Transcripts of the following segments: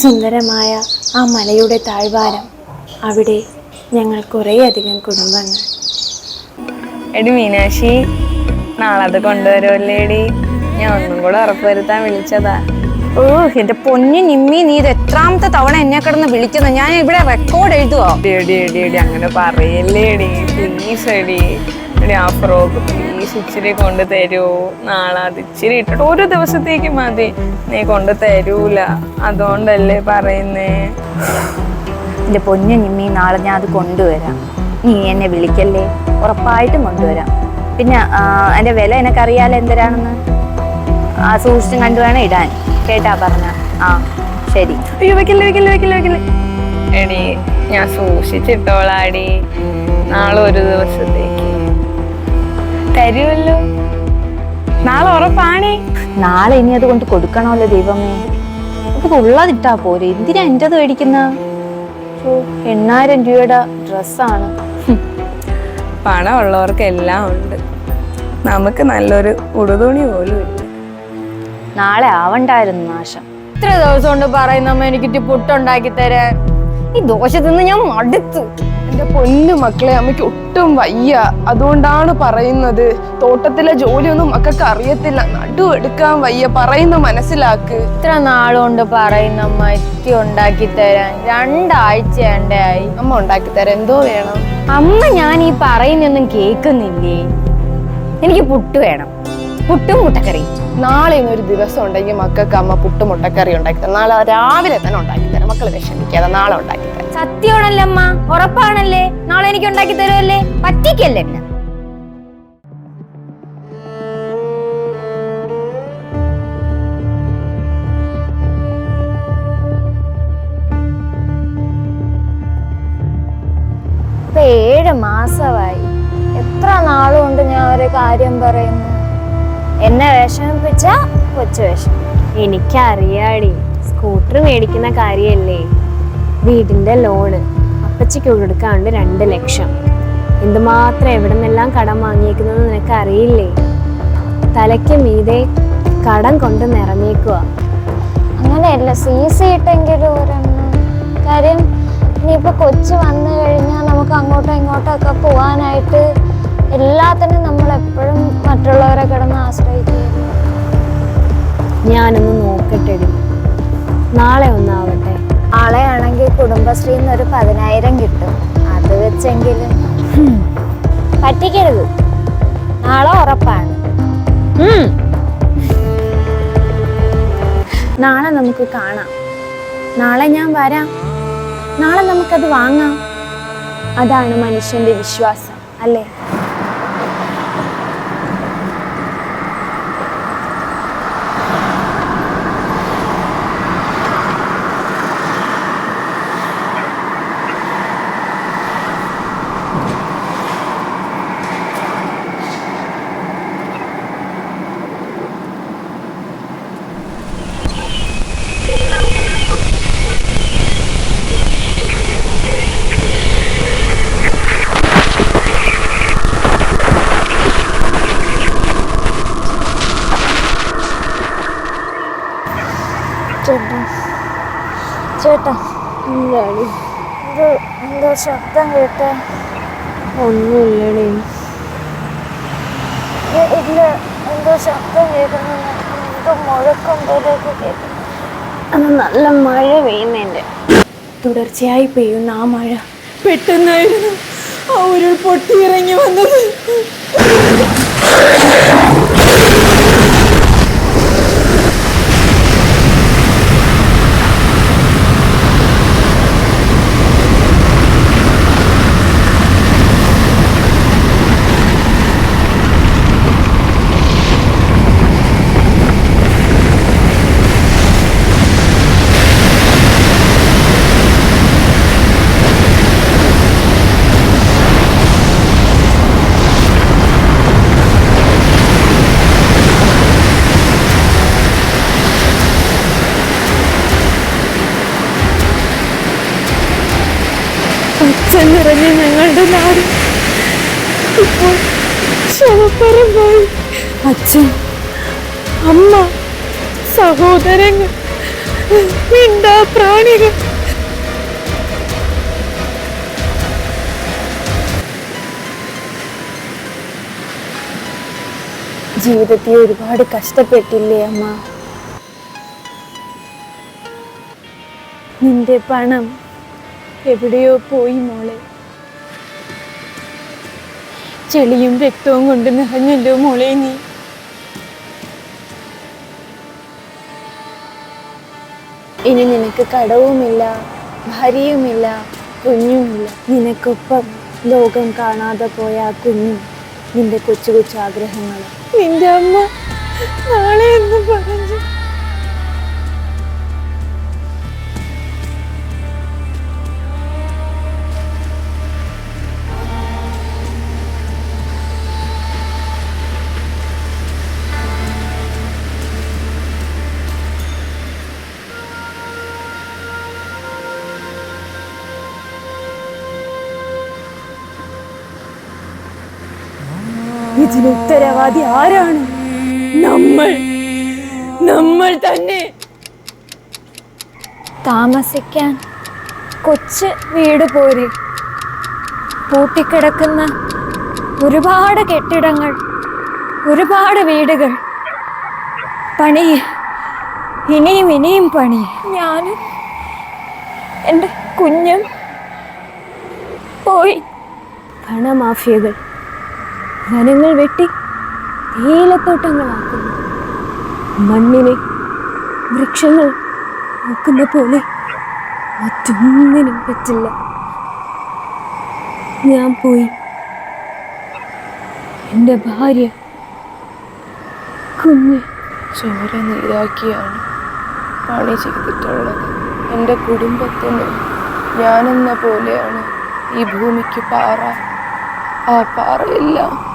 സുന്ദരമായ ആ മലയുടെ താഴ്വാരം. അവിടെ ഞങ്ങൾ കുറേയധികം കുടുംബങ്ങൾ. എടി മീനാക്ഷി നാളെ അത് കൊണ്ടുവരുമല്ലേടി ഞാൻ ഒന്നും കൂടെ ഉറപ്പുവരുത്താൻ വിളിച്ചതാ. ഓ എന്റെ പൊന്നു നിമ്മി നീ ഇത് എത്രാമത്തെ തവണ എന്നെ കിടന്ന് വിളിക്കുന്നത് ഞാൻ ഇവിടെ റെക്കോർഡ് എഴുതുവോ? എടി എടി എടി എടി അങ്ങനെ പറയല്ലേടി. പ്ലീസ് എടി. എടി ആ ഫ്രോക്ക് പ്ലീസ് ഇച്ചിരി കൊണ്ട് തരുമോ നാളെ അത് ഇച്ചിരി ഇട്ടിട്ട് ഒരു ദിവസത്തേക്ക് മതി. നീ കൊണ്ട് തരൂല. അതുകൊണ്ടല്ലേ പറയുന്നേ? എന്റെ പൊന്നു നിമ്മി നാളെ ഞാൻ അത് കൊണ്ടുവരാം. നീ എന്നെ വിളിക്കല്ലേ? ഉറപ്പായിട്ടും കൊണ്ടുവരാം. പിന്നെ എന്റെ വില വില എനിക്കറിയാലോ എന്തരാണെന്ന്? ആ സൂക്ഷിച്ചും കണ്ടു വേണം ഇടാൻ. കേട്ടാ പറഞ്ഞ. ആ ശരി. അയ്യോ വെക്കില്ല വെക്കില്ല വെക്കില്ല വെക്കല്ലേ. എടി ഞാൻ സൂക്ഷിച്ചിട്ടോളാടി. നാളെ ഒരു ദിവസത്തേക്ക്. തരുമല്ലോ. നാളെ ഉറപ്പാണേ. നാളെ ഇനി അത് കൊണ്ട് കൊടുക്കണമല്ലോ ദൈവമേ. ഇത് ഉള്ളതിട്ടാ പോരെ. എന്തിനാ എന്റേത് മേടിക്കുന്ന? എണ്ണായിരം രൂപയുടെ ഡ്രസ്സാണ്. പണം ഉള്ളവർക്ക് എല്ലാം ഉണ്ട്. നമുക്ക് നല്ലൊരു ഉടുതുണി പോലും ഇല്ല. നാളെ ആവണ്ടായിരുന്നു നാശം. ഇത്ര ദിവസം കൊണ്ട് പറയുന്നമ്മ എനിക്കിട്ട് പുട്ടുണ്ടാക്കി തരാൻ. ഈ ദോശ തിന്ന് ഞാൻ മടുത്തു. എന്റെ പൊന്നു മക്കളെ അമ്മയ്ക്ക് ഒട്ടും വയ്യ. അതുകൊണ്ടാണ് പറയുന്നത്. തോട്ടത്തിലെ ജോലിയൊന്നും മക്കൾക്ക് അറിയത്തില്ല. നടു എടുക്കാൻ വയ്യ. പറയുന്ന മനസ്സിലാക്ക്. ഇത്ര നാളുകൊണ്ട് പറയുന്നമ്മ എത്തി ഉണ്ടാക്കി തരാൻ. രണ്ടാഴ്ച ആയി അമ്മ ഉണ്ടാക്കി തരാൻ എന്തോ വേണം. അമ്മ ഞാൻ ഈ പറയുന്നൊന്നും കേൾക്കുന്നില്ലേ? എനിക്ക് പുട്ട് വേണം. പുട്ടും മുട്ടക്കറി നാളെ ഇന്നൊരു ദിവസം ഉണ്ടെങ്കിൽ മക്കൾക്ക് അമ്മ പുട്ടും മുട്ടക്കറി ഉണ്ടാക്കി തരാം. നാളെ രാവിലെ തന്നെ ഉണ്ടാക്കി തരാം. മക്കൾ വിഷമിക്കാതെ നാളെ ഉണ്ടാക്കി തരാം. സത്യമാണല്ലേ അമ്മ ഉറപ്പാണല്ലേ? നാളെ എനിക്ക് ഉണ്ടാക്കി തരുമല്ലേ പറ്റിക്കല്ലേ എന്നെ ഇപ്പൊ ഏഴ് മാസമായി. എത്ര നാളുകൊണ്ട് ഞാൻ ഒരു കാര്യം പറയുന്നു? എന്നെ വിഷമിപ്പിച്ച കൊച്ചു വിഷം എനിക്കറിയാടി സ്കൂട്ടർ മേടിക്കുന്ന കാര്യല്ലേ? വീടിന്റെ ലോണ് അപ്പച്ചിക്ക് കൊടുക്കാണ്ട് രണ്ട് ലക്ഷം. എന്തുമാത്രം എവിടെ നിന്നെല്ലാം കടം വാങ്ങിയേക്കുന്നത് നിനക്ക് അറിയില്ലേ തലയ്ക്ക് മീതെ കടം കൊണ്ട് നിറഞ്ഞേക്കുക അങ്ങനെയല്ല സി സി ഇട്ടെങ്കിലും ഒരെണ്ണം. കാര്യം ഇനിയിപ്പോൾ കൊച്ചു വന്നു കഴിഞ്ഞാൽ നമുക്ക് അങ്ങോട്ടും ഇങ്ങോട്ടും ഒക്കെ പോകാനായിട്ട് എല്ലാത്തിനും നമ്മൾ എപ്പോഴും മറ്റുള്ളവരെ കിടന്ന് ആശ്രയിക്കുക. ഞാനൊന്ന് നോക്കട്ടെ നാളെ ഒന്നാവട്ടെ. ആളെയാണെങ്കിൽ കുടുംബശ്രീയിൽ നിന്ന് ഒരു പതിനായിരം കിട്ടും. അത് വെച്ചെങ്കിലും പറ്റിക്കരുത്. നാളെ ഉറപ്പാണ്. നാളെ നമുക്ക് കാണാം. നാളെ ഞാൻ വരാം. നാളെ നമുക്കത് വാങ്ങാം. അതാണ് മനുഷ്യന്റെ വിശ്വാസം അല്ലേ? ചേട്ടാ ചേട്ടാ എന്താണ് ഇത് എന്തോ ശബ്ദം കേട്ട ഒന്നുമില്ലടി. ഇല്ല എന്തോ ശബ്ദം കേൾക്കുന്നു. എന്തോ മുഴക്കം പോലെയൊക്കെ കേൾക്കുന്നു. അത് നല്ല മഴ പെയ്യുന്നതിന്റെ. തുടർച്ചയായി പെയ്യുന്ന ആ മഴ പെട്ടെന്നായിരുന്നു. ആ ഉരുൾ പൊട്ടിയിറങ്ങി വന്നത്. പച്ച നിറഞ്ഞ ഞങ്ങളുടെ നാട്. ഇപ്പോൾ ശവപ്പറമ്പായി. അച്ഛൻ അമ്മ സഹോദരങ്ങൾ മിണ്ടാ പ്രാണികൾ. ജീവിതത്തിൽ ഒരുപാട് കഷ്ടപ്പെട്ടില്ലേ അമ്മ? നിന്റെ പണം എവിടെയോ പോയി മോളെ. ചെളിയും രക്തവും കൊണ്ട് നിറഞ്ഞല്ലോ മോളെ നീ. ഇനി നിനക്ക് കടവുമില്ല ഭാര്യയുമില്ല കുഞ്ഞുമില്ല. നിനക്കൊപ്പം ലോകം കാണാതെ പോയ ആ കുഞ്ഞും നിന്റെ കൊച്ചു കൊച്ചു ആഗ്രഹങ്ങളും. നിന്റെ അമ്മ നാളെ എന്ന് പറഞ്ഞു. ഇതിന് ഉത്തരവാദി ആരാണ്? നമ്മൾ. നമ്മൾ തന്നെ. താമസിക്കാൻ കൊച്ച് വീട് പോരെ. പൂട്ടിക്കിടക്കുന്ന ഒരുപാട് കെട്ടിടങ്ങൾ ഒരുപാട് വീടുകൾ. പണി ഇനിയും ഇനിയും പണി ഞാനും എന്റെ കുഞ്ഞും പോയി. പണമാഫിയകൾ. വനങ്ങൾ വെട്ടി തേയിലത്തോട്ടങ്ങളാക്കുന്നു. മണ്ണിനെ വൃക്ഷങ്ങൾ നോക്കുന്ന പോലെ മറ്റൊന്നിനും പറ്റില്ല. ഞാൻ പോയി. എന്റെ ഭാര്യ കുഞ്ഞ് ചോര നീരാക്കിയാണ് പണി ചെയ്തിട്ടുള്ളത്. എന്റെ കുടുംബത്തിന് ഞാനെന്ന പോലെയാണ് ഈ ഭൂമിക്ക് പാറ. ആ പാറയെല്ലാം.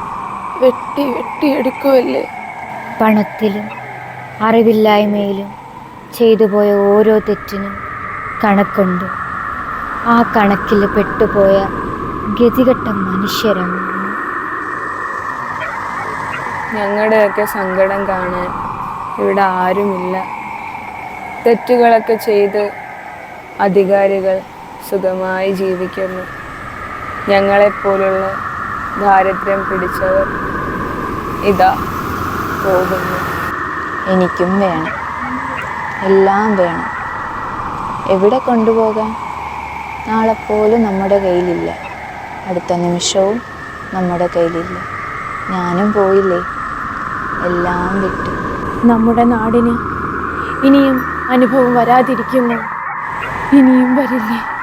വെട്ടി വെട്ടിയെടുക്കുമല്ലേ പണത്തിലും അറിവില്ലായ്മയിലും ചെയ്തു പോയ ഓരോ തെറ്റിനും കണക്കുണ്ട്. ആ കണക്കിൽ പെട്ടുപോയ ഗതികെട്ട മനുഷ്യരാണ്. ഞങ്ങളുടെയൊക്കെ സങ്കടം കാണാൻ ഇവിടെ ആരുമില്ല. തെറ്റുകളൊക്കെ ചെയ്ത് അധികാരികൾ സുഖമായി ജീവിക്കുന്നു. ഞങ്ങളെപ്പോലുള്ള ദാരിദ്ര്യം പിടിച്ചവർ ഇതാ പോകുന്നു. എനിക്കും വേണം. എല്ലാം വേണം. എവിടെ കൊണ്ടുപോകാൻ? നാളെ പോലും നമ്മുടെ കയ്യിലില്ല. അടുത്ത നിമിഷവും നമ്മുടെ കയ്യിലില്ല. ഞാനും പോയില്ലേ? എല്ലാം വിട്ടു. നമ്മുടെ നാടിന് ഇനിയും അനുഭവം വരാതിരിക്കുന്നു. ഇനിയും വരില്ലേ?